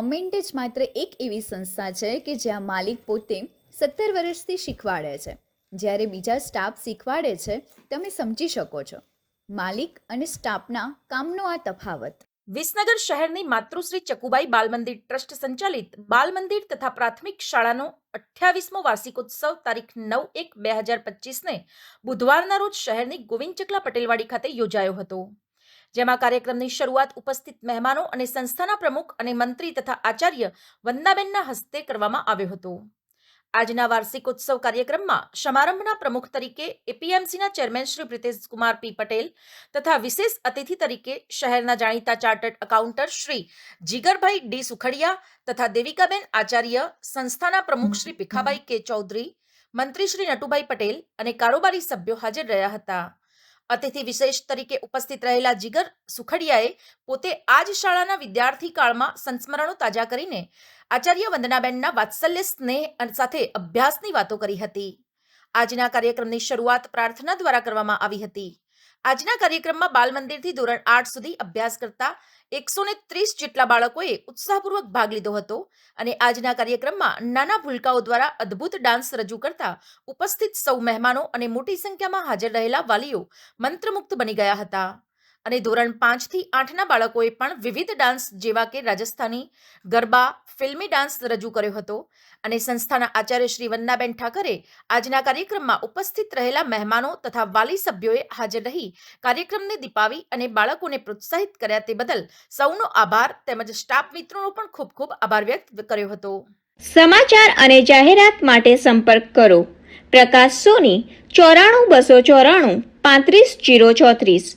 Moment જ માત્ર એક એવી સંસ્થા છે કે જ્યાં માલિક પોતે સત્તર વર્ષથી શીખવાડે છે. જ્યારે બીજા સ્ટાફ શીખવાડે છે, તમે સમજી શકો છો. માલિક અને સ્ટાફના કામનો આ તફાવત. વિસનગર શહેરની માતૃશ્રી ચકુબાઈ બાલ મંદિર ટ્રસ્ટ સંચાલિત બાલ મંદિર તથા પ્રાથમિક શાળાનો અઠ્યાવીસમો વાર્ષિકોત્સવ તારીખ નવ એક બે હજાર પચીસને બુધવારના રોજ શહેરની ગોવિંદ ચકલા પટેલવાડી ખાતે યોજાયો હતો. જેમાં કાર્યક્રમની શરૂઆત ઉપસ્થિત મહેમાનો અને સંસ્થાના પ્રમુખ અને મંત્રી તથા આચાર્ય વંદનાબેનના હસ્તે કરવામાં આવ્યો હતો. આજના વાર્ષિકોત્સવ કાર્યક્રમમાં સમારંભના પ્રમુખ તરીકે એપીએમસીના ચેરમેન શ્રી પ્રિતેશકુમાર પી પટેલ તથા વિશેષ અતિથિ તરીકે શહેરના જાણીતા ચાર્ટર્ડ એકાઉન્ટર શ્રી જીગરભાઈ ડી સુખડિયા તથા દેવિકાબેન આચાર્ય, સંસ્થાના પ્રમુખ શ્રી ભીખાભાઈ કે ચૌધરી, મંત્રી શ્રી નટુભાઈ પટેલ અને કારોબારી સભ્યો હાજર રહ્યા હતા. અતિથિ વિશેષ તરીકે ઉપસ્થિત રહેલા જીગર સુખડિયાએ પોતે આ જ શાળાના વિદ્યાર્થી કાળમાં સંસ્મરણો તાજા કરીને આચાર્ય વંદનાબેનના વાત્સલ્ય સ્નેહ સાથે અભ્યાસની વાતો કરી હતી. આજના કાર્યક્રમની શરૂઆત પ્રાર્થના દ્વારા કરવામાં આવી હતી. આજના કાર્યક્રમમાં બાલ મંદિરથી ધોરણ આઠ સુધી અભ્યાસ કરતા એકસો ને ત્રીસ જેટલા બાળકોએ ઉત્સાહપૂર્વક ભાગ લીધો હતો અને આજના કાર્યક્રમમાં નાના ભૂલકાઓ દ્વારા અદ્ભુત ડાન્સ રજૂ કરતા ઉપસ્થિત સૌ મહેમાનો અને મોટી સંખ્યામાં હાજર રહેલા વાલીઓ મંત્રમુગ્ધ બની ગયા હતા. અને ધોરણ પાંચથી આઠના બાળકોએ પણ વિવિધ ડાન્સ જેવા કે રાજસ્થાની ગરબા, ફિલ્મી ડાન્સ રજૂ કર્યો હતો. અને સંસ્થાના આચાર્ય શ્રી વંદનાબેન ઠાકરે આજના કાર્યક્રમમાં ઉપસ્થિત રહેલા મહેમાનો તથા વાલી સભ્યોએ હાજર રહી કાર્યક્રમને દીપાવી અને બાળકોને પ્રોત્સાહિત કર્યા તે બદલ સૌનો આભાર તેમજ સ્ટાફ મિત્રોનો પણ ખૂબ ખૂબ આભાર વ્યક્ત કર્યો હતો. સમાચાર અને જાહેરાત માટે સંપર્ક કરો. પ્રકાશ સોની, ચોરાણું બસો ચોરાણું, પાંત્રીસ જીરો ચોત્રીસ.